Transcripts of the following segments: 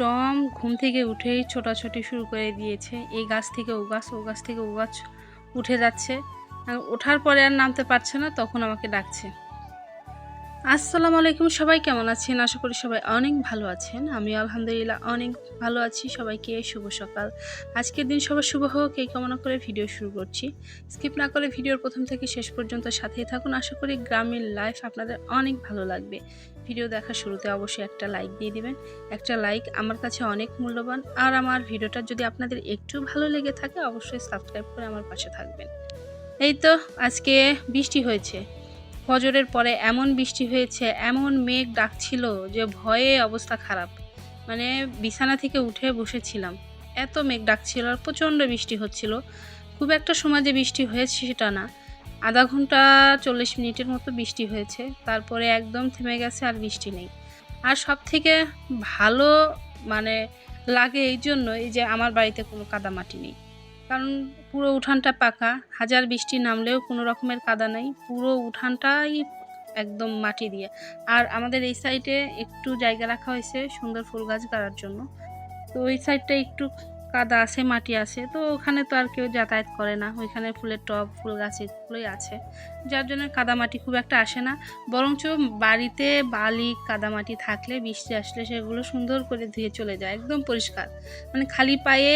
Tom ঘুম থেকে উঠেই ছোটাছুটি শুরু করে দিয়েছে। এই গাছ থেকে ও গাছ ও গাছ থেকে ও গাছ উঠে যাচ্ছে। ওঠার পরে আর নামতে পারছে না, তখন আমাকে ডাকছে। আসসালামু আলাইকুম, সবাই কেমন আছেন? আশা করি সবাই অনেক ভালো আছেন। আমি আলহামদুলিল্লাহ অনেক ভালো আছি। সবাইকে শুভ সকাল। আজকের দিন সবার শুভ হোক, এই কামনা করে ভিডিও শুরু করছি। স্কিপ না করে ভিডিওর প্রথম থেকে শেষ পর্যন্ত সাথেই থাকুন। আশা করি গ্রামের লাইফ আপনাদের অনেক ভালো লাগবে। ভিডিও দেখা শুরুতে অবশ্যই একটা লাইক দিয়ে দিবেন। একটা লাইক আমার কাছে অনেক মূল্যবান। আর আমার ভিডিওটা যদি আপনাদের একটু ভালো লেগে থাকে, অবশ্যই সাবস্ক্রাইব করে আমার পাশে থাকবেন। এই তো আজকে বৃষ্টি হয়েছে। ফজরের পরে এমন বৃষ্টি হয়েছে, এমন মেঘ ডাকছিল যে ভয়ে অবস্থা খারাপ। মানে বিছানা থেকে উঠে বসেছিলাম। এত মেঘ ডাকছিল আর প্রচণ্ড বৃষ্টি হচ্ছিল। খুব একটা সময় যে বৃষ্টি হয়েছে সেটা না। আধা ঘণ্টা চল্লিশ মিনিটের মতো বৃষ্টি হয়েছে। তারপরে একদম থেমে গেছে আর বৃষ্টি নেই। আর সব থেকে ভালো মানে লাগে এই জন্য এই যে আমার বাড়িতে কোনো কাদামাটি নেই। কারণ পুরো উঠানটা পাকা, হাজার বৃষ্টি নামলেও কোনো রকমের কাদা নাই, পুরো উঠানটাই একদম মাটি দিয়ে। আর আমাদের এই সাইডে একটু জায়গা রাখা হয়েছে সুন্দর ফুল গাছ গাড়ার জন্য। তো ওই সাইডটা একটু কাদা আছে, মাটি আছে, তো ওখানে তো আর কেউ যাতায়াত করে না। ওইখানে ফুলের টব, ফুল গাছ এগুলোই আছে। যার জন্য কাদামাটি খুব একটা আসে না। বরঞ্চ বাড়িতে বালি কাদামাটি থাকলে, বৃষ্টি আসলে সেগুলো সুন্দর করে ধুয়ে চলে যায়, একদম পরিষ্কার। মানে খালি পায়ে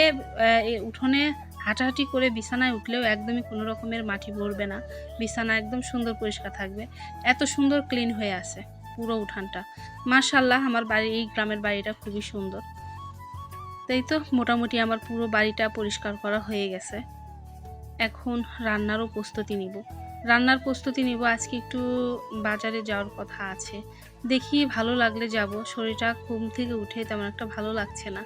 উঠোনে হাঁটাহাঁটি করে বিছানায় উঠলেও একদমই কোনো রকমের মাটি ভরবে না। বিছানা একদম সুন্দর পরিষ্কার থাকবে। এত সুন্দর ক্লিন হয়ে আছে পুরো উঠানটা। মাশাল্লাহ আমার বাড়ি, এই গ্রামের বাড়িটা খুবই সুন্দর। তাই তো মোটামুটি আমার পুরো বাড়িটা পরিষ্কার করা হয়ে গেছে। এখন রান্নারও প্রস্তুতি নিব। রান্নার প্রস্তুতি নিব, আজকে একটু বাজারে যাওয়ার কথা আছে। দেখি ভালো লাগলে যাব। শরীরটা ঘুম থেকে উঠে তেমন একটা ভালো লাগছে না।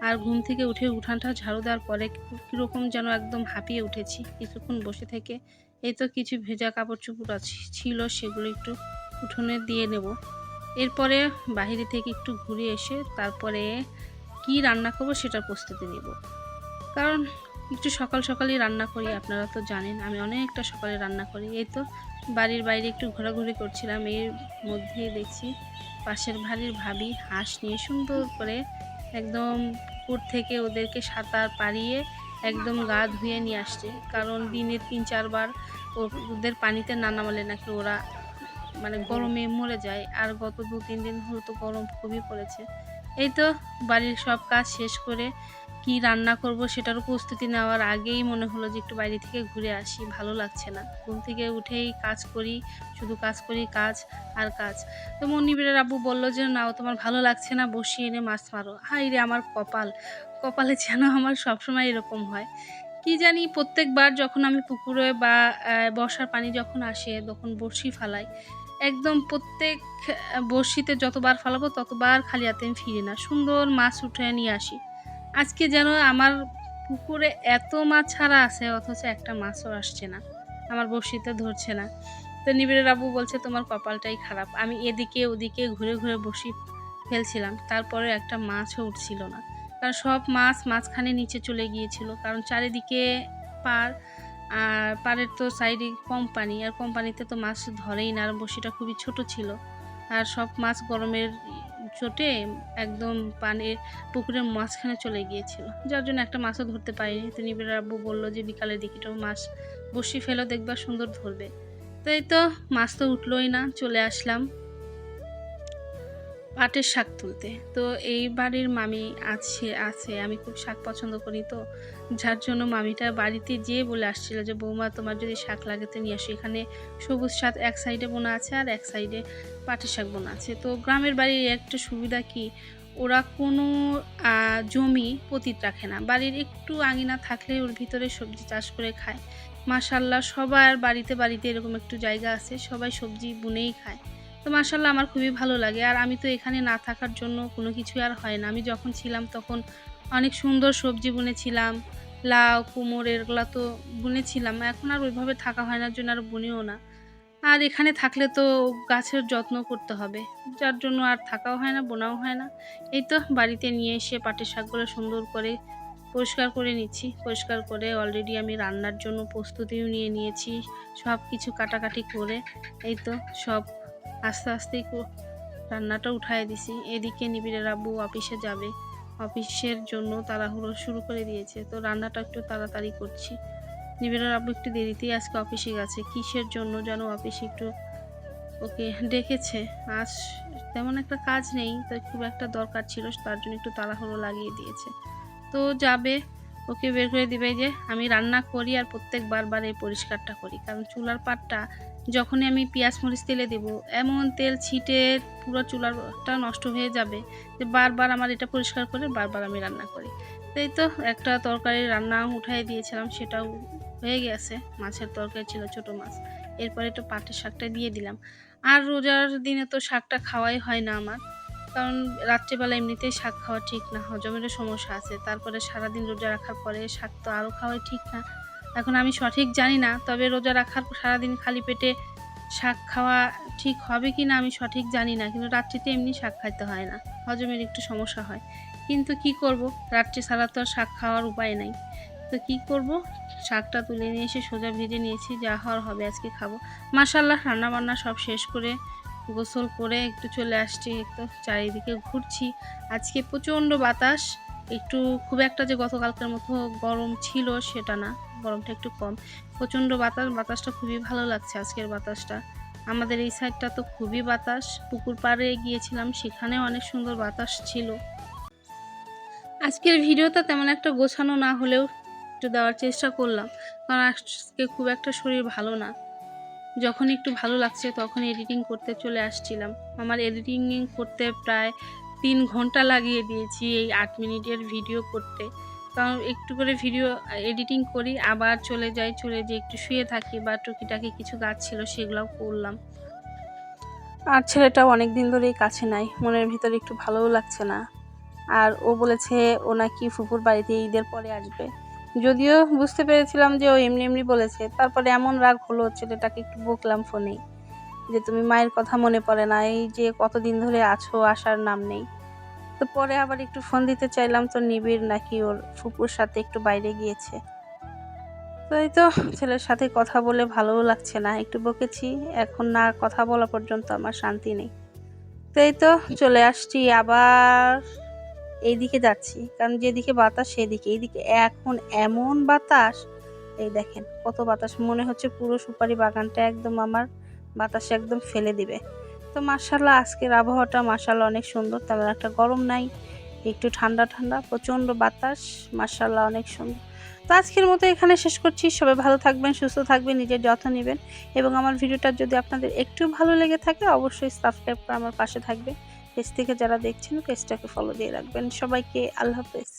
আর ঘুম থেকে উঠে উঠানটা ঝাড়ু দেওয়ার পরে কীরকম যেন একদম হাঁপিয়ে উঠেছি। কিছুক্ষণ বসে থেকে এই তো কিছু ভেজা কাপড় চোপড় ছিল সেগুলো একটু উঠোনে দিয়ে নেব। এরপরে বাইরে থেকে একটু ঘুরে এসে তারপরে কি রান্না করব সেটার প্রস্তুতি নেব। কারণ একটু সকাল সকালই রান্না করি, আপনারা তো জানেন, আমি অনেকটা সকালে রান্না করি। এই তো বাড়ির বাইরে একটু ঘোরাঘুরি করছিলাম, এর মধ্যে দেখছি পাশের বাড়ির ভাবি হাঁস নিয়ে সুন্দর করে একদম পুকুর থেকে ওদেরকে সাঁতার পাড়িয়ে একদম গা ধুয়ে নিয়ে আসছে। কারণ দিনে তিন চারবার ওদের পানিতে না নামালে নাকি ওরা মানে গরমে মরে যায়। আর গত দু তিন দিন হলো তো গরম খুবই পড়েছে। এই তো বাড়ির সব কাজ শেষ করে কি রান্না করব সেটারও প্রস্তুতি নেওয়ার আগেই মনে হলো যে একটু বাইরে থেকে ঘুরে আসি, ভালো লাগছে না। ঘুম থেকে উঠেই কাজ করি, শুধু কাজ করি, কাজ আর কাজ। তো মনিবিরের আব্বু বলল যে না তোমার ভালো লাগছে না, বসিয়ে এনে মাছ মারো। হাই রে আমার কপাল, কপালে যেন আমার সবসময় এরকম হয়। কি জানি প্রত্যেকবার যখন আমি পুকুরে বা বর্ষার পানি যখন আসে, তখন বড়শি ফালাই। একদম প্রত্যেক বড়শিতে যতবার ফালাবো ততবার খালি হাতে আমি ফিরি না। সুন্দর মাছ উঠে নিয়ে আসি। আজকে যেন আমার পুকুরে এত মাছ ছাড়া আছে, অথচ একটা মাছও আসছে না। আমার বড়শিতে ধরছে না। তো নিবিড়ের আবু বলছে, তোমার কপালটাই খারাপ। আমি এদিকে ওদিকে ঘুরে ঘুরে বসি ফেলছিলাম। তারপরে একটা মাছও উঠছিল না। কারণ সব মাছ মাঝখানে নিচে চলে গিয়েছিল। কারণ চারিদিকে পার আর পাড়ের তো সাইডে কম পানি আর কম পানিতে তো মাছ ধরেই না, আর বসিটা খুবই ছোট ছিল। আর সব মাছ গরমের চোটে একদম পানির পুকুরের মাঝখানে চলে গিয়েছিল। যার জন্য একটা মাছও ধরতে পারিনি। তো নিবিড় আব্বু বলল যে, বিকালের দিকেটাও মাছ বসি ফেলো, দেখবা সুন্দর ধরবে। তাই তো মাছ তো উঠলোই না, চলে আসলাম। পাটের শাক তুলতে। তো এই বাড়ির মামি আছে আছে, আমি খুব শাক পছন্দ করি তো। যার জন্য মামিটা বাড়িতে যেয়ে বলে আসছিল যে, বৌমা, তোমার যদি শাক লাগে তো নিয়ে আসো। এখানে সবুজ শাক এক সাইডে বোনা আছে আর এক সাইডে পাটের শাক বোনা আছে। তো গ্রামের বাড়ির একটা সুবিধা কি? ওরা কোনো জমি পতিত রাখে না। বাড়ির একটু আঙিনা থাকলে ওর ভিতরে সবজি চাষ করে খায়। মাশাল্লাহ সবার বাড়িতে বাড়িতে এরকম একটু জায়গা আছে, সবাই সবজি বুনেই খায়। তো মাশাল্লাহ আমার খুবই ভালো লাগে। আর আমি তো এখানে না থাকার জন্য কোনো কিছু আর হয় না। আমি যখন ছিলাম তখন অনেক সুন্দর সবজি বুনেছিলাম। লাউ, কুমোর এগুলো তো বুনেছিলাম। এখন আর ওইভাবে থাকা হয় না জন্য আর বুনিও না। আর এখানে থাকলে তো গাছের যত্ন করতে হবে। যার জন্য আর থাকাও হয় না, বোনাও হয় না। এই তো বাড়িতে নিয়ে এসে পাটের শাকগুলো সুন্দর করে পরিষ্কার করে নিচ্ছি। পরিষ্কার করে অলরেডি আমি রান্নার জন্য প্রস্তুতিও নিয়ে নিয়েছি। সব কিছু কাটাকাটি করে এই তো সব আস্তে আস্তেই রান্নাটা উঠায় দিছি। এদিকে নিবিড়ের আব্বু অফিসে যাবে। অফিসের জন্য তাড়াহুড়ো শুরু করে দিয়েছে। তো রান্নাটা একটু তাড়াতাড়ি করছি। নিবিড়ার আব্বু একটু দেরিতেই আজকে অফিসে গেছে। কিসের জন্য যেন অফিসে একটু ওকে ডেকেছে? আজ তেমন একটা কাজ নেই তো খুব একটা দরকার ছিল, তার জন্য একটু তাড়াহুড়ো লাগিয়ে দিয়েছে। তো যাবে। ওকে বের করে দিবে যে আমি রান্না করি আর প্রত্যেকবার বার এই পরিষ্কারটা করি। কারণ চুলার পাটটা যখনই আমি পেঁয়াজ মরিচ তেলে দেব, এমন তেল ছিটে পুরো চুলারটা নষ্ট হয়ে যাবে যে বারবার আমার এটা পরিষ্কার করে বারবার আমি রান্না করি। তাই তো একটা তরকারি রান্না উঠাই দিয়েছিলাম, সেটাও হয়ে গেছে। মাছের তরকারি ছিল ছোট মাছ। এরপরে একটু পাটের শাকটা দিয়ে দিলাম। আর রোজার দিনে তো শাকটা খাওয়াই হয় না আমার। কারণ রাত্রিবেলা এমনিতেই শাক খাওয়া ঠিক না, হজমেরও সমস্যা আছে। তারপরে সারাদিন রোজা রাখার পরে শাক তো আরও খাওয়াই ঠিক না। এখন আমি সঠিক জানি না, তবে রোজা রাখার সারাদিন খালি পেটে শাক খাওয়া ঠিক হবে কি না আমি সঠিক জানি না, কিন্তু রাত্রিতে এমনি শাক খাইতে হয় না, হজমের একটু সমস্যা হয়। কিন্তু কি করব? রাত্রি ছাড়া তো আর শাক খাওয়ার উপায় নাই। তো কি করব? শাকটা তুলে নিয়ে এসে সোজা ভেজে নিয়েছি, যা হওয়ার হবে আজকে খাব। মাসাল্লাহ রান্নাবান্না সব শেষ করে গোসল করে একটু চলে আসছি, একটু চারিদিকে ঘুরছি। আজকে প্রচণ্ড বাতাস, একটু খুব একটা যে গতকালকের মতো গরম ছিল সেটা না, গরমটা একটু কম। প্রচণ্ড বাতাস, বাতাসটা খুবই ভালো লাগছে আজকের বাতাসটা। আমাদের এই সাইডটা তো খুবই বাতাস, পুকুর পাড়ে গিয়েছিলাম, সেখানে অনেক সুন্দর বাতাস ছিল। আজকের ভিডিওটা তেমন একটা গোছানো না হলেও একটু দেওয়ার চেষ্টা করলাম, কারণ আজকে খুব একটা শরীর ভালো না। যখন একটু ভালো লাগছে তখন এডিটিং করতে চলে আসছিলাম। আমার এডিটিং করতে প্রায় তিন ঘণ্টা লাগিয়ে দিয়েছি এই আট মিনিটের ভিডিও করতে। কারণ একটু করে ভিডিও এডিটিং করি, আবার চলে যাই, চলে যেয়ে একটু শুয়ে থাকি বা টুকিটাকি কিছু গাছ ছিল সেগুলোও করলাম। আর ছেলেটাও অনেক দিন ধরেই কাছে নাই, মনের ভিতরে একটু ভালোও লাগছে না। আর ও বলেছে ও নাকি ফুপুর বাড়িতে ঈদের পরে আসবে। যদিও বুঝতে পেরেছিলাম যে ও এমনি এমনি বলেছে, তারপরে এমন রাগ হলো ছেলেটাকে একটু বকলাম ফোনে যে তুমি মায়ের কথা মনে পড়ে না, এই যে কতদিন ধরে আছো, আসার নাম নেই। তো পরে আবার একটু ফোন দিতে চাইলাম, তো নিবিড় নাকি ওর ফুপুর সাথে একটু বাইরে গিয়েছে। তো এই তো ছেলের সাথে কথা বলে ভালোও লাগছে না, একটু বকেছি, এখন না কথা বলা পর্যন্ত আমার শান্তি নেই। তো এই তো চলে আসছি আবার এইদিকে যাচ্ছি, কারণ যেদিকে বাতাস সেদিকে। এইদিকে এখন এমন বাতাস, এই দেখেন কত বাতাস, মনে হচ্ছে পুরো সুপারি বাগানটা একদম আমার বাতাসে একদম ফেলে দিবে। তো মার্শাল্লাহ আজকের আবহাওয়াটা মার্শাল্লাহ অনেক সুন্দর, তেমন একটা গরম নাই, একটু ঠান্ডা ঠান্ডা, প্রচণ্ড বাতাস মার্শাল্লাহ অনেক সুন্দর। তো আজকের মতো এখানে শেষ করছি, সবাই ভালো থাকবেন, সুস্থ থাকবেন, নিজের যত্ন নেবেন, এবং আমার ভিডিওটা যদি আপনাদের একটু ভালো লেগে থাকে, অবশ্যই সাবস্ক্রাইব করে আমার পাশে থাকবে পেজ থেকে যারা দেখছেন পেজটাকে ফলো দিয়ে রাখবেন। সবাইকে আল্লাহ হাফেজ।